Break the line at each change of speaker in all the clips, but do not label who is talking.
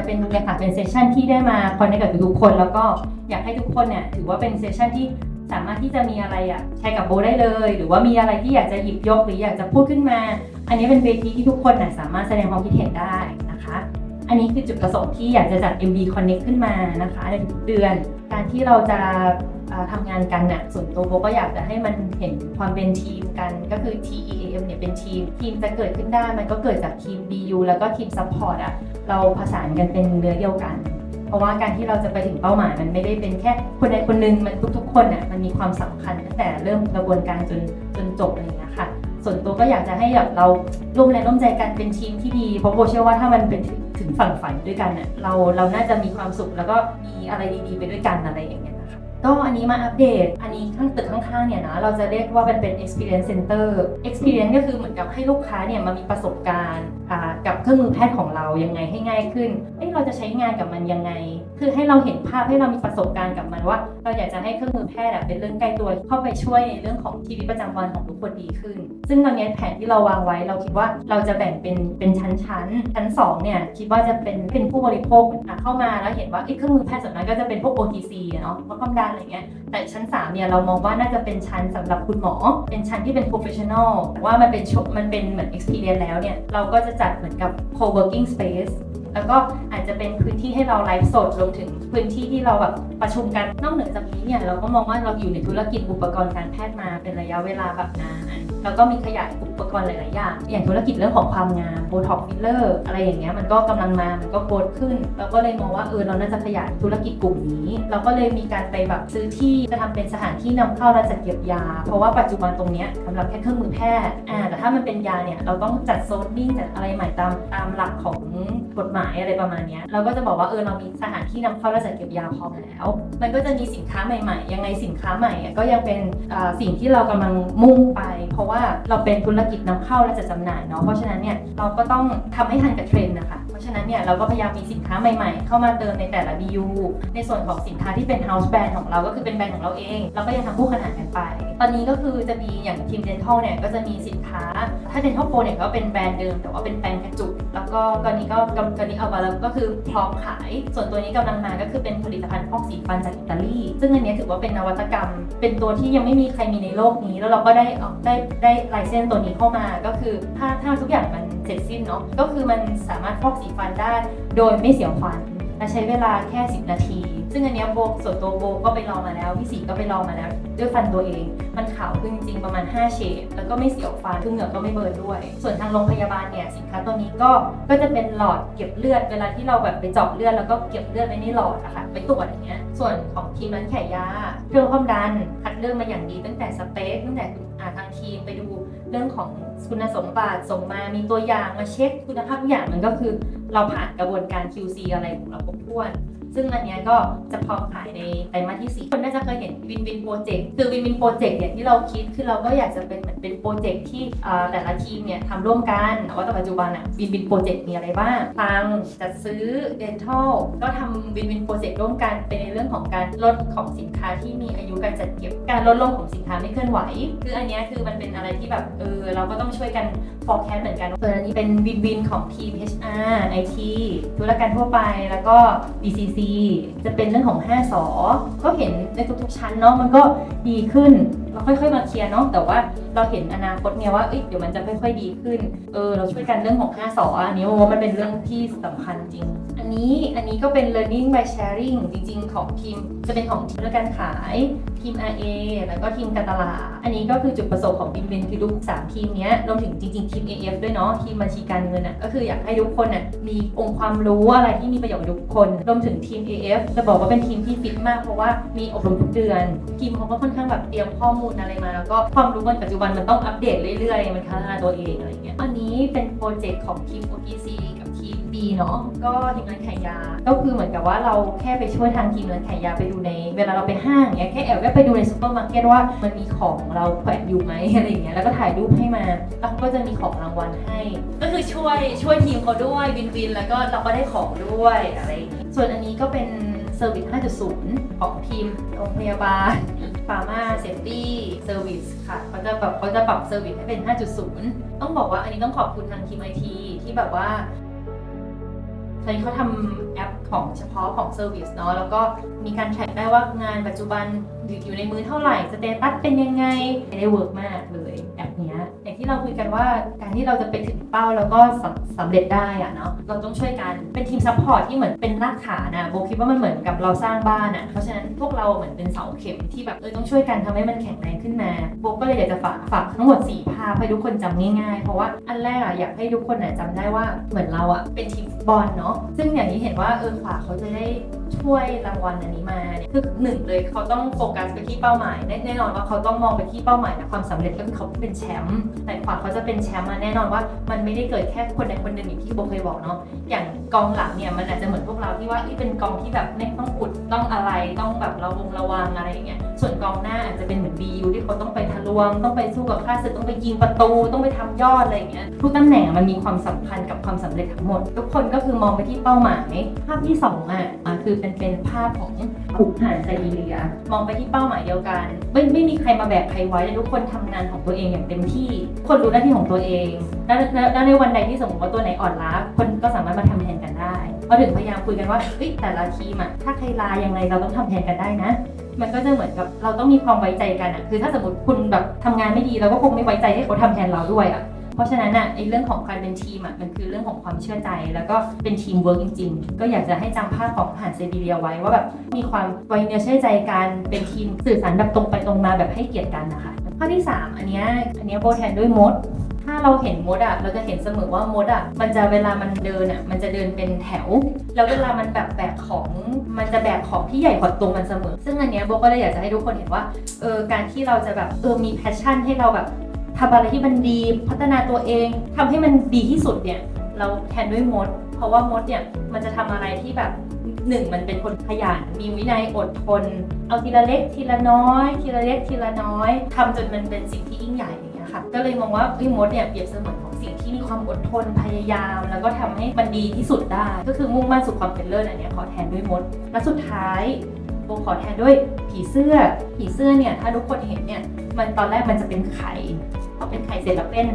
จะเป็นเนี่ยค่ะเป็นเซสชันที่ได้มาคอนเนคกับทุกคน แล้วก็อยากให้ทุกคนเนี่ยถือว่าเป็นเซสชันที่สามารถที่จะมีอะไรอะแชร์กับโบได้เลย หรือว่ามีอะไรที่อยากจะหยิบยกหรืออยากจะพูดขึ้นมา อันนี้เป็นเวทีที่ทุกคนน่ะสามารถแสดงความคิดเห็นได้ อันนี้คือจุดประสงค์ที่อยากจะจัด MB Connect ขึ้นมานะคะในทุกเดือน การที่เราจะทำงานกันน่ะส่วนตัวโบก็อยากจะให้มันเห็นความเป็นทีมกันก็คือ TEAM เนี่ยเป็นทีม ทีมจะเกิดขึ้นได้มันก็เกิดจากทีม BU แล้วก็ทีม Support อะเราผสานกันเป็นเนื้อเดียวกัน เพราะว่าการที่เราจะไปถึงเป้าหมายมันไม่ได้เป็นแค่คนใดคนหนึ่งมันทุกๆคนน่ะมันมีความสำคัญตั้งแต่เริ่มกระบวนการจนจนจบอะไรอย่างเงี้ยค่ะส่วนตัวก็อยากจะให้แบบเราร่วมแรงร่วมใจกันเป็นทีมที่ดีเพราะโบเชื่อว่าถ้ามันเป็น ถึงฝั่งฝันด้วยกันน่ยเราเราน่าจะมีความสุขแล้วก็มีอะไรดีๆ ไปด้วยกันอะไรอย่างเงี้ยนะคะก็อันนี้มาอัปเดต อันนี้ข้างตึกข้างๆเนี่ยนะเราจะเรียกว่าเป็นเป็น experience center experience ก็คือเหมือนกับให้ลูกค้าเนี่ยมามีประสบการณ์กับเครื่องมือแพทย์ของเรายังไงให้ง่ายขึ้นเอ้เราจะใช้งานกับมันยังไง คือให้เราเห็นภาพให้เรามีประสบการณ์กับมันว่า เราอยากจะให้เครื่องมือแพทย์เป็นเรื่องใกล้ตัวเข้าไปช่วยในเรื่องของชีวิตประจำวันของทุกคนดีขึ้น ซึ่งตอนนี้แผนที่เราวางไว้เราคิดว่าเราจะแบ่งเป็นเป็นชั้นชั้นชั้นสองเนี่ยคิดว่าจะเป็นเป็นผู้บริโภคเข้ามาแล้วเห็นว่าเอ้เครื่องมือแพทย์ส่วนนั้นก็จะเป็นพวก OTC เนาะวัดความดันอะไรเงี้ยแต่ชั้นสามเนี่ยเรามองว่าน่าจะเป็นชั้นสำหรับคุณหมอ เป็นชั้นที่เป็น professional ว่ามันเป็นมันเป็นเหมือน experience แล้วเนี่ยเราก็จะจัดเหมือนกับ co-working space แล้วก็อาจจะเป็นพื้นที่ให้เราไลฟ์สดรวมถึงพื้นที่ที่เราแบบประชุมกันนอกเหนือจากนี้เนี่ยเราก็มองว่าเราอยู่ในธุรกิจอุปกรณ์การแพทย์มาเป็นระยะเวลาแบบนานแล้วก็มีขยายอุปกรณ์หลาย ๆ อย่าง อย่างธุรกิจเรื่องของความงามโบท็อกฟิลเลอร์อะไรอย่างเงี้ยมันก็กำลังมา มันก็โกรขึ้น เราก็เลยมองว่าเออเราน่าจะขยายธุรกิจกลุ่มนี้ เราก็เลยมีการไปแบบซื้อที่จะทำเป็นสถานที่นำเข้าและจัดเก็บยา เพราะว่าปัจจุบันตรงเนี้ยสำหรับแค่เครื่องมือแพทย์อ่าแต่ถ้ามันเป็นยาเนี่ยเราต้องจัดโซนนิ่งจัดอะไรใหม่ตามตามหลักของ กฎหมายอะไรประมาณนี้เราก็จะบอกว่าเออเรามีสถานที่นำเข้าและจัดเก็บยาพร้อมแล้ว มันก็จะมีสินค้าใหม่ๆ ยังไงสินค้าใหม่ก็ยังเป็นสิ่งที่เรากำลังมุ่งไป เพราะว่าเราเป็นธุรกิจนำเข้าและจัดจำหน่ายเนาะเพราะฉะนั้นเนี่ยเราก็ต้องทำให้ทันกับเทรนด์นะคะ ราะฉะนั้นเนี่ยเราก็พยายามมีสินค้าใหม่ๆ เข้ามาเติมในแต่ละ BU ในส่วนของสินค้าที่เป็น house brand ของเราก็คือเป็นแบรนด์ของเราเอง เราก็ยังทำคู่ขนานกันไป ตอนนี้ก็คือจะมีอย่างทีม dental เนี่ยก็จะมีสินค้า ถ้า dental pro เนี่ยก็เป็นแบรนด์เดิม แต่ว่าเป็นแปลงกระจุก แล้วก็ตอนนี้ก็กำตอนนี้เอามาแล้วก็คือพร้อมขาย ส่วนตัวนี้กำลังมาก็คือเป็นผลิตภัณฑ์พอกสีฟันจากอิตาลี ซึ่งอันนี้ถือว่าเป็นนวัตกรรม เป็นตัวที่ยังไม่มีใครมีในโลกนี้ แล้วเราก็ได้เอาได้ได้ไลเซนส์ตัวนี้เข้ามา ก็คือถ้าถ้าทุกอย่างมัน สร็จสิ้นเนาะก็คือมันสามารถพอกสีฟันได้โดยไม่เสียควันและใช้เวลาแค่ 10 นาที ซึ่งอันเนี้ยโบส่วนตัวโบก็ไปลองมาแล้วพี่สีก็ไปลองมาแล้ว ด้วยฟันตัวเอง มันขาวขึ้นจริงๆประมาณ 5 เฉดแล้วก็ไม่เสียวฟันคือเหงือกก็ไม่เบิร์นด้วย ส่วนทางโรงพยาบาลเนี่ยสินค้าตัวนี้ก็ก็จะเป็นหลอดเก็บเลือดเวลาที่เราแบบไปเจาะเลือดแล้วก็เก็บเลือดไว้ในหลอดอะค่ะไปตรวจอย่างเงี้ยส่วนของทีมร้านขายยาเครื่องความดันคัดเลือกมาอย่างดีตั้งแต่สเปคตั้งแต่อ่าทางทีมไปดูเรื่องของคุณสมบัติส่งมามีตัวอย่างมาเช็คคุณภาพทุกอย่างมันก็คือ เราผ่านกระบวนการ QC อะไรของเราครบถ้วน ซึ่งอันเนี้ยก็จะพอขายในไตรมาสที่ 4 คนน่าจะเคยเห็นวินวินโปรเจกต์คือวินวินโปรเจกต์เนี่ยที่เราคิดคือเราก็อยากจะเป็นเหมือนเป็นโปรเจกต์ที่แต่ละทีมเนี่ยทำร่วมกันแต่ว่าปัจจุบันอะวินวินโปรเจกต์มีอะไรบ้างฟังจัดซื้อ dental ก็ทำวินวินโปรเจกต์ร่วมกันเป็นในเรื่องของการลดของสินค้าที่มีอายุการจัดเก็บการลดลงของสินค้าไม่เคลื่อนไหว คืออันนี้คือมันเป็นอะไรที่แบบเออเราก็ต้องช่วยกัน forecast เหมือนกันส่วนอันนี้เป็นวินวินของทีม HR IT ธุรการทั่วไปแล้วก็ BCC จะเป็นเรื่องของ 5สอก็เห็นในทุกๆชั้นเนาะมันก็ดีขึ้น เราค่อยๆมาเคลียร์เนาะแต่ว่าเราเห็นอนาคตเนี่ยว่าเอ้ยเดี๋ยวมันจะค่อยๆดีขึ้นเออเราช่วยกันเรื่องของ5สออันนี้ว่ามันเป็นเรื่องที่สำคัญจริง อันนี้อันนี้ก็เป็น learning by sharing จริง ๆ ของทีม จะเป็นของทีมการขายทีม RA แล้วก็ทีมการตลาด อันนี้ก็คือจุดประสงค์ของทีมเป็นคือทุกสามทีมเนี้ยรวมถึงจริง ๆ ทีม AF ด้วยเนาะทีมบัญชีการเงินอะก็คืออยากให้ทุกคนอะมีองค์ความรู้อะไรที่มีประโยชน์กับทุกคนรวมถึงทีม AF จะบอกว่าเป็นทีมที่ฟิตมากเพราะว่ามีอบรมทุกเดือน ทีมเขาก็ค่อนข้างแบบเตรียมข้อมูลอะไรมา แล้วก็ความรู้ในปัจจุบันมันต้องอัปเดตเรื่อยๆ มันพัฒนาตัวเองอะไรอย่างเงี้ยอันนี้เป็นโปรเจกต์ของทีม OTC กับทีม B เนาะก็ทีมร้านขายยา ก็คือเหมือนกับว่าเราแค่ไปช่วยทางทีมร้านขายยาไปดูใน เวลาเราไปห้างเงี้ยแค่แอบแวะไปดูในซูเปอร์มาร์เก็ตว่ามันมีของเราแขวนอยู่ไหมอะไรอย่างเงี้ยแล้วก็ถ่ายรูปให้มาแล้วเขาก็จะมีของรางวัลให้ ก็คือช่วยช่วยทีมเขาด้วยวินวิน แล้วก็เราก็ได้ของด้วยอะไรอย่างงี้ส่วนอันนี้ก็เป็นเซอร์วิส 5.0 ของทีมโรงพยาบาล ฟาร์มาเซฟตี้เซอร์วิสค่ะเขาจะแบบเขาจะปรับเซอร์วิสให้เป็น 5.0 ต้องบอกว่าอันนี้ต้องขอบคุณทางทีมไอทีที่แบบว่า ตอนนี้เขาทำแอปของเฉพาะของเซอร์วิสเนาะแล้วก็มีการแทร็กได้ว่างานปัจจุบันอยู่ในมือเท่าไหร่สเตตัสเป็นยังไงได้เวิร์กมากเลยแอปเนี้ยอย่างที่เราคุยกันว่าการที่เราจะไปถึงเป้าแล้วก็สำเร็จได้อะเนาะเราต้องช่วยกันเป็นทีมซัพพอร์ตที่เหมือนเป็นรากฐานอะโบคิดว่ามันเหมือนกับเราสร้างบ้านอะเพราะฉะนั้นพวกเราเหมือนเป็นเสาเข็มที่แบบเออต้องช่วยกันทำให้มันแข็งแรงขึ้นมา เลยอยากจะฝากฝากทั้งหมด 4 ภาพให้ทุกคนจำง่ายๆ เพราะว่าอันแรกอะอยากให้ทุกคนอะจำได้ว่าเหมือนเราอะเป็นทีมฟุตบอลเนาะซึ่งอย่างที่เห็นว่าเออขวาเขาจะได้ช่วยรางวัลอันนี้มาเนี่ยคือหนึ่งเลยเขาต้องโฟกัสไปที่เป้าหมายแน่นอนว่าเขาต้องมองไปที่เป้าหมายและความสำเร็จก็คือเขาเป็นแชมป์แต่ขวาเขาจะเป็นแชมป์มาแน่นอนว่ามันไม่ได้เกิดแค่คนใดคนหนึ่งอย่างที่โบเคยบอกเนาะอย่างกองหลังเนี่ยมันอาจจะเหมือนพวกเราที่ว่าเอ้ยเป็นกองที่แบบไม่ต้องอุดต้องอะไรต้องแบบระวงระวังอะไรอย่างเงี้ยส่วนกองหน้าอาจจะเป็นเหมือนบียู ที่เขาต้องไปทะลวง ต้องไปสู้กับข้าศึกต้องไปยิงประตู ต้องไปทำยอดอะไรอย่างเงี้ยทุกตำแหน่งมันมีความสัมพันธ์กับความสำเร็จทั้งหมด ทุกคนก็คือมองไปที่เป้าหมาย ภาพที่สองอะอะคือเป็นเป็นภาพของขุกหานไซบีเรียมองไปที่เป้าหมายเดียวกัน ไม่ไม่มีใครมาแบกใครไว้แต่ทุกคนทำงานของตัวเองอย่างเต็มที่ คนรู้หน้าที่ของตัวเองแล้วแล้วในวันใดที่สมมติว่าตัวไหนอ่อนล้าคนก็สามารถมาทำแทนกันได้เราถึงพยายามคุยกันว่าเฮ้ยแต่ละทีมอะถ้าใครลายังไงเราต้องทำแทนกันได้นะ มันก็จะเหมือนกับเราต้องมีความไว้ใจกันอะคือถ้าสมมติคุณแบบทำงานไม่ดีเราก็คงไม่ไว้ใจให้เขาทำแทนเราด้วยอะเพราะฉะนั้นอะไอ้เรื่องของการเป็นทีมอะมันคือเรื่องของความเชื่อใจ แล้วก็เป็นทีมเวิร์กจริง ๆ ก็อยากจะให้จำภาพของทหารเซบีเรียไว้ว่าแบบมีความไว้เนื้อเชื่อใจกันเป็นทีมสื่อสารแบบตรงไปตรงมาแบบให้เกียรติกันนะคะข้อที่สามอันนี้อันนี้โบแทนด้วยมด ถ้าเราเห็นมดอะเราจะเห็นเสมอว่ามดอะมันจะเวลามันเดินอะมันจะเดินเป็นแถว แล้วเวลามันแบบแบกของมันจะแบกของที่ใหญ่กว่าตัวมันเสมอ ซึ่งอันเนี้ยโบก็เลยอยากจะให้ทุกคนเห็นว่าเออการที่เราจะแบบเออมีแพชชั่นให้เราแบบทำอะไรที่มันดีพัฒนาตัวเองทำให้มันดีที่สุดเนี่ยเราแทนด้วยมด เพราะว่ามดเนี่ยมันจะทำอะไรที่แบบหนึ่งมันเป็นคนขยันมีวินัยอดทน เอาทีละเล็กทีละน้อย ทีละเล็กทีละน้อยทำจนมันเป็นสิ่งที่ยิ่งใหญ่ ค่ะ ก็เลยมองว่าเอ้ยมดเนี่ยเปรียบเสมือนของสิ่งที่มีความอดทนพยายาม แล้วก็ทำให้มันดีที่สุดได้ ก็คือมุ่งมั่นสู่ความเป็นเลิศอันนี้ขอแทนด้วยมด และสุดท้ายโบขอแทนด้วยผีเสื้อ ผีเสื้อเนี่ยถ้าทุกคนเห็นเนี่ยมันตอนแรกมันจะเป็นไข่พอเป็นไข่เสร็จแล้วเป็น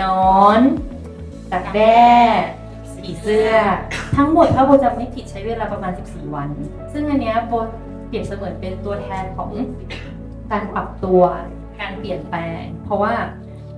นอนดักแด้ผีเสื้อ ทั้งหมดถ้าโบจำไม่ผิดใช้เวลาประมาณ 14 วัน ซึ่งอันเนี้ยโบเปรียบเสมือนเป็นตัวแทนของการปรับตัว การเปลี่ยนแปลง เพราะว่า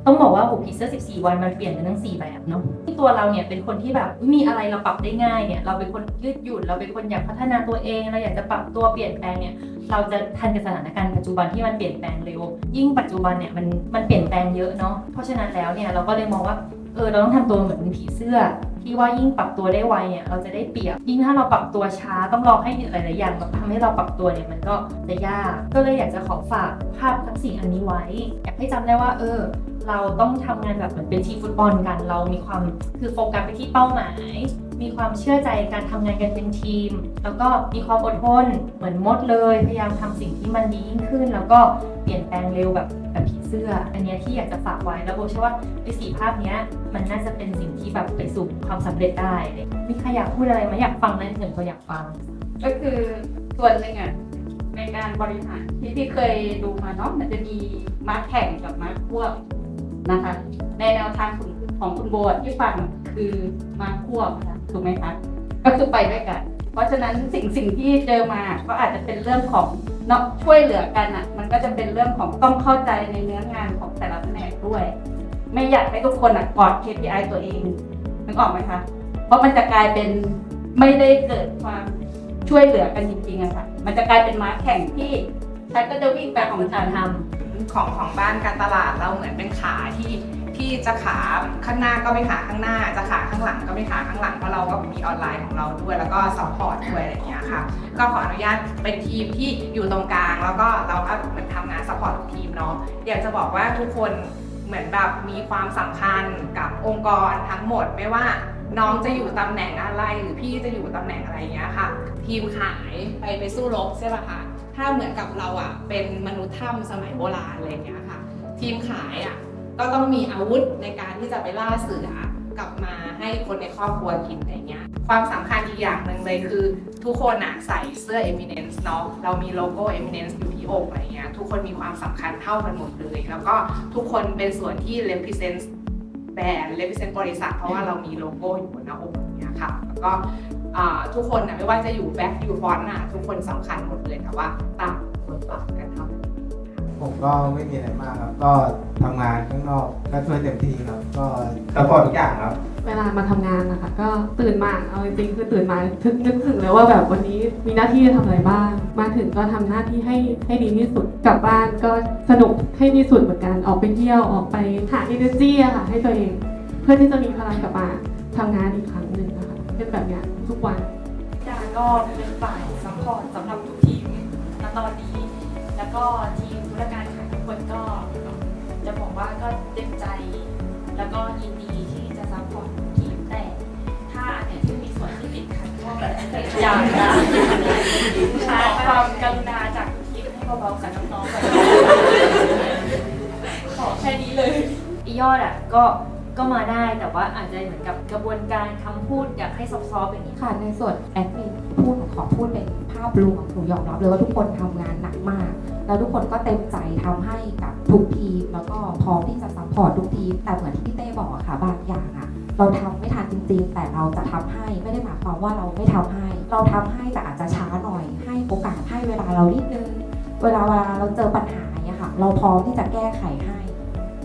ต้องบอกว่าโอ้ผีเสื้อ14 วันมันเปลี่ยนเป็นทั้ง4แบบเนาะที่ตัวเราเนี่ยเป็นคนที่แบบมีอะไรเราปรับได้ง่ายเนี่ยเราเป็นคนยืดหยุ่นเราเป็นคนอยากพัฒนาตัวเองเราอยากจะปรับตัวเปลี่ยนแปลงเนี่ยเราจะทันกับสถานการณ์ปัจจุบันที่มันเปลี่ยนแปลงเร็ว ยิ่งปัจจุบันเนี่ยมันมันเปลี่ยนแปลงเยอะเนาะเพราะฉะนั้นแล้วเนี่ยเราก็เลยมองว่าเออเราต้องทำตัวเหมือนผีเสื้อ ที่ว่ายิ่งปรับตัวได้ไวเนี่ยเราจะได้เปรียบ ยิ่งถ้าเราปรับตัวช้าต้องรอให้หลาย ๆ อย่างแบบทำให้เราปรับตัวเนี่ยมันก็จะยาก ก็เลยอยากจะขอฝากภาพทั้งสี่อันนี้ไว้ อยากให้จำได้ว่า เออ เราต้องทำงานแบบเหมือนเป็นทีฟุตบอลกัน เรามีความคือโฟกัสไปที่เป้าหมาย มีความเชื่อใจการทำงานกันเป็นทีม แล้วก็มีความอดทนเหมือนมดเลย พยายามทำสิ่งที่มันดียิ่งขึ้น แล้วก็เปลี่ยนแปลงเร็วแบบแบบผีเสื้อ อันเนี้ยที่อยากจะฝากไว้แล้วโบเชื่อว่าไอ้สีภาพเนี้ยมันน่าจะเป็นสิ่งที่แบบไปสู่ความสำเร็จได้เลยมีใครอยากพูดอะไรไหมอยากฟังนะเห็นเขาอยากฟัง
ก็คือส่วนหนึ่งอะในการบริหารที่ที่เคยดูมาเนาะมันจะมีมาร์คแข่งกับมาร์คควบนะคะ ในแนวทางของคุณโบที่ฟัง คือมาควบนะคะถูกไหมคะก็คือไปด้วยกัน เพราะฉะนั้นสิ่งสิ่งที่เจอมาก็อาจจะเป็นเรื่องของเนาะช่วยเหลือกันอะ มันก็จะเป็นเรื่องของต้องเข้าใจในเนื้องานของแต่ละแผนกด้วย ไม่อยากให้ทุกคนอะกอด KPI ตัวเองนึกออกไหมคะ เพราะมันจะกลายเป็นไม่ได้เกิดความช่วยเหลือกันจริงๆอะค่ะ มันจะกลายเป็นม้าแข่งที่ฉันก็จะวิ่งไปของฉันทำ
ของของบ้านการตลาดเราเหมือนเป็นขาที่ที่จะขาข้างหน้าก็ไม่ขาข้างหน้า จะขาข้างหลังก็ไม่ขาข้างหลังเพราะเราก็มีออนไลน์ของเราด้วย แล้วก็ซัพพอร์ตด้วยอะไรอย่างเงี้ยค่ะก็ขออนุญาตเป็นทีมที่อยู่ตรงกลาง แล้วก็เราก็เหมือนทำงานซัพพอร์ตทีมเนาะอยากจะบอกว่าทุกคนเหมือนแบบมีความสำคัญกับองค์กรทั้งหมดไม่ว่าน้องจะอยู่ตำแหน่งอะไรหรือพี่จะอยู่ตำแหน่งอะไรอย่างเงี้ยค่ะ ทีมขายไปไปสู้รบใช่ป่ะคะ ถ้าเหมือนกับเราอะเป็นมนุษย์ถ้ำสมัยโบราณอะไรเงี้ยค่ะ ทีมขายอะก็ต้องมีอาวุธในการที่จะไปล่าเสือกลับมาให้คนในครอบครัวกินอะไรเงี้ย ความสำคัญอีกอย่างหนึ่งเลยคือ ทุกคนอะใส่เสื้อ Eminence เนาะเรามีโลโก้ Eminence อยู่ที่อกอะไรเงี้ยทุกคนมีความสำคัญเท่ากันหมดเลย แล้วก็ทุกคนเป็นส่วนที่ represent แบรนด์ represent บริษัท เพราะว่าเรามีโลโก้อยู่บนหน้าอกอย่างเงี้ยค่ะแล้วก็ ทุกคนนะไม่ว่าจะอยู่แบ็คอยู่ฟอนต์อะทุกคนสำคัญหมดเลยแต่ว่าต่างบทบาทกันเท่านั้น
ผมก็ไม่มีอะไรมากครับ ก็ทำงานข้างนอกก็ช่วยเต็มที่ครับ ก็ซัพพอร์ตทุกอย่างครับ
เวลามาทำงานนะคะ ก็ตื่นมาเอาจริงๆคือตื่นมาทึกนึกถึงเลยว่าแบบวันนี้มีหน้าที่จะทำอะไรบ้าง มาถึงก็ทำหน้าที่ให้ให้ดีที่สุดกลับบ้านก็สนุกให้ที่สุดเหมือนกันออกไปเที่ยวออกไปหา energy อะค่ะให้ตัวเอง เพื่อที่จะมีพลังกลับมาทำงานอีกครั้ง ก็
เป็นฝ่ายซัพพอร์ตสำหรับทุกทีมณตอนนี้ แล้วก็ทีมธุรการขายทุกคนก็ จะบอกว่าก็เต็มใจ แล้วก็ยินดีที่จะซัพพอร์ตทุกทีมแต่ ถ้าอันเนี่ยที่มีส่วนที่ติดขัดก็แบบอยากจะขอความกรุณาจากทุกทีมให้เบาๆกับน้องๆหน่อยขอแค่นี้เลย
อียอดอะก็ ก็มาได้แต่ว่าอาจจะเหมือนกับกระบวนการคำพูดอยากให้ซอฟต์ๆอย่างนี้
ค่ะในส่วนแอดมินพูดขอพูดเป็นภาพรวมหนูยอมรับเลยว่าทุกคนทำงานหนักมาก แล้วทุกคนก็เต็มใจทำให้กับทุกทีมแล้วก็พร้อมที่จะซัพพอร์ตทุกทีมแต่เหมือนที่พี่เต้บอกอะค่ะบางอย่างอะเราทำไม่ทันจริงๆ แต่เราจะทำให้ไม่ได้หมายความว่าเราไม่ทำให้ เราทำให้แต่อาจจะช้าหน่อย ให้โอกาสให้เวลาเรานิดนึง เวลาเวลาเราเจอปัญหาอย่างเงี้ยค่ะ เราพร้อมที่จะแก้ไขให้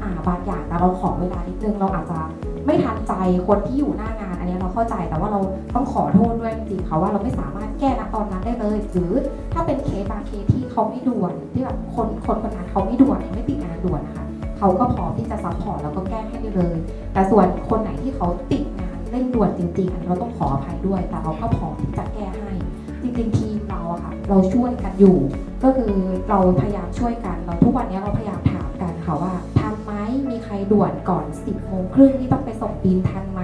าบางอย่างแต่เราขอเวลานิดนึงเราอาจจะไม่ทันใจคนที่อยู่หน้างาน อันนี้เราเข้าใจแต่ว่าเราต้องขอโทษด้วยจริงๆค่ะว่าเราไม่สามารถแก้ณตอนนั้นได้เลยหรือถ้าเป็นเคสบางเคสที่เขาไม่ด่วนที่แบบคนคนคนนั้นเขาไม่ด่วนไม่ติดงานด่วนนะคะเขาก็พร้อมที่จะซัพพอร์ตแล้วก็แก้ให้ได้เลย แต่ส่วนคนไหนที่เขาติดงานเร่งด่วนจริงๆอันนี้เราต้องขออภัยด้วย แต่เราก็พร้อมที่จะแก้ให้จริงๆทีมเราอะค่ะเราช่วยกันอยู่ ก็คือเราพยายามช่วยกันเราทุกวันนี้เราพยายามถามกันค่ะว่า มมีใครด่วนก่อน 10โมงครึ่งที่ต้องไปส่งบินทันไหม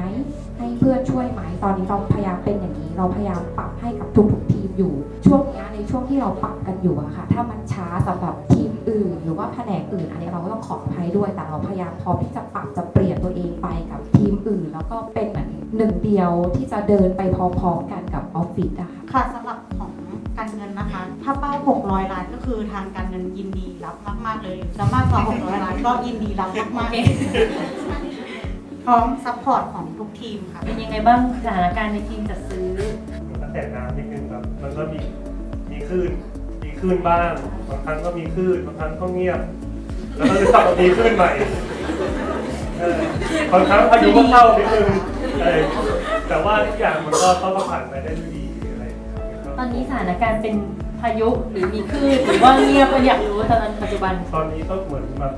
ให้เพื่อนช่วยไหมตอนนี้เราพยายามเป็นอย่างนี้ เราพยายามปรับให้กับทุกๆทีมอยู่ ช่วงนี้ในช่วงที่เราปรับกันอยู่อะค่ะ ถ้ามันช้าสำหรับทีมอื่น หรือว่าแผนกอื่นอันนี้เราก็ต้องขออภัยด้วย แต่เราพยายามพร้อมที่จะปรับจะเปลี่ยนตัวเองไปกับทีมอื่น แล้วก็เป็นเหมือนหนึ่งเดียวที่จะเดินไปพร้อมๆกันกับออฟฟิศอะค่ะ
ค่ะสำหรับของการเงินนะ ถ้าเป้า 600 ล้านก็คือทางการเงินยินดีรับมาก ๆ เลยแล้วมากกว่า 600 ล้านก็ยินดีรับมากๆเลยพร้อมซัพพอร์ตของทุกทีมค่ะ
เป็นยังไงบ้างสถานการณ์ในทีมจัดซื้อ
ตั้งแต่น้ำนิดนึงครับมันก็มีมีคลื่นมีคลื่นบ้างบางครั้งก็มีคลื่นบางครั้งก็เงียบ แล้วก็จะกลับมามีคลื่นใหม่เออบางครั้งพายุก็เข้านิดนึงเออแต่ว่าทุกอย่างมันก็ต้องผ่านไปได้ด้วยดีอะไรอย่างเงี้ยครับ
ตอนนี้สถานการณ์เป็น พายุหรือมีคลื่นหรือว่าเงียบก็อยากรู้ตอนนั้นปัจจุบัน
ตอนนี้ก็เหมือนแบบ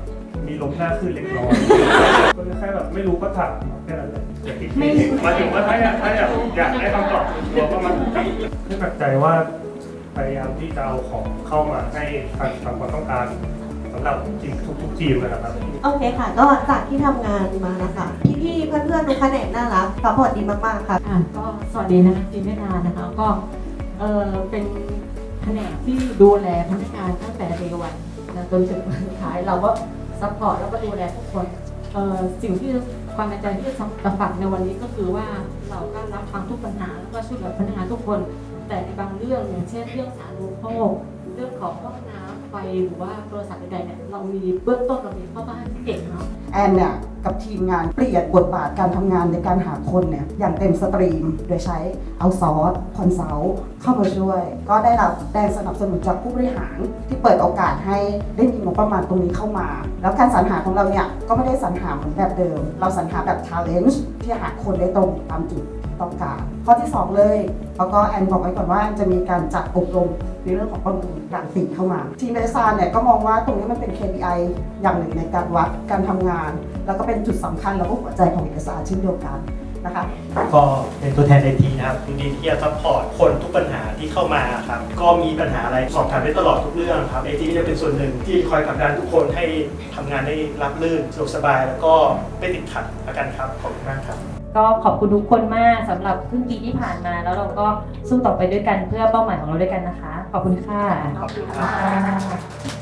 มีลมหน้าขึ้นเล็กน้อย ก็แค่แบบไม่รู้ก็ถามแค่นั้นแหละอย่าคิด
ไม่
หมายถึงว่าถ้าอยากถ้าอยากอยากได้คำตอบส่วนตัวก็มาไม่หนักใจว่าพยายามที่จะเอาของเข้ามาให้ทางตามความต้องการสำหรับทีมทุกๆทีมนะครับ
โอเคค่ะ ก็จากที่ทำงานมานะคะ พี่ๆเพื่อนๆทุกแผนกน่ารักซัพพอร์ตดีมากๆค่ะ
อะก็สวัสดีนะคะจินเมธานะคะ ก็เออเป็น แผนกที่ดูแลพนักงานตั้งแต่เดวันนะจนถึงวันสุดท้ายเราก็ซัพพอร์ตแล้วก็ดูแลทุกคนเออสิ่งที่ความในใจที่จะฝากในวันนี้ก็คือว่าเราก็รับฟังทุกปัญหาแล้วก็ช่วยเหลือพนักงานทุกคน แต่ในบางเรื่องอย่างเช่นเรื่องสาธารณูปโภคเรื่องของห้องน้ำ หรือว่าโทรศัพท์ใดๆเนี่ยเรามีเบื้องต้นเรามีพ่อบ้านที่เก่งเนาะ
แอนเนี่ยกับทีมงานเปลี่ยนบทบาทการทำงานในการหาคนเนี่ยอย่างเต็มสตรีม โดยใช้เอาซอสคอนซัลเข้ามาช่วย ก็ได้รับแรงสนับสนุนจากผู้บริหารที่เปิดโอกาสให้ได้มีงบประมาณตรงนี้เข้ามา แล้วการสรรหาของเราเนี่ยก็ไม่ได้สรรหาเหมือนแบบเดิม เราสรรหาแบบ challenge ที่หาคนได้ตรงตามจุด ต้องการข้อที่ 2 เลยแล้วก็แอนบอกไว้ก่อนว่าจะมีการจัดอบรมในเรื่องของประเมินการปีเข้ามาทีมเดซานเนี่ยก็มองว่าตรงนี้มันเป็น KPI อย่างหนึ่งในการวัดการทำงาน แล้วก็เป็นจุดสำคัญแล้วก็หัวใจของเอกสารเช่นเดียวกันนะคะ
ก็เป็นตัวแทนในทีนะครับยินดีที่จะซัพพอร์ตคนทุกปัญหาที่เข้ามาครับก็มีปัญหาอะไรสอบถามได้ตลอดทุกเรื่องครับไอทีจะเป็นส่วนหนึ่งที่คอยผลักดันทุกคนให้ทำงานได้รับรื่นสะดวกสบาย แล้วก็ไม่ติดขัดละกันครับขอบคุณมากครับ
ก็ขอบคุณทุกคนมากสำหรับครึ่งปีที่ผ่านมา แล้วเราก็สู้ต่อไปด้วยกันเพื่อเป้าหมายของเราด้วยกันนะคะ ขอบคุณค่ะ
ขอบคุณค่ะ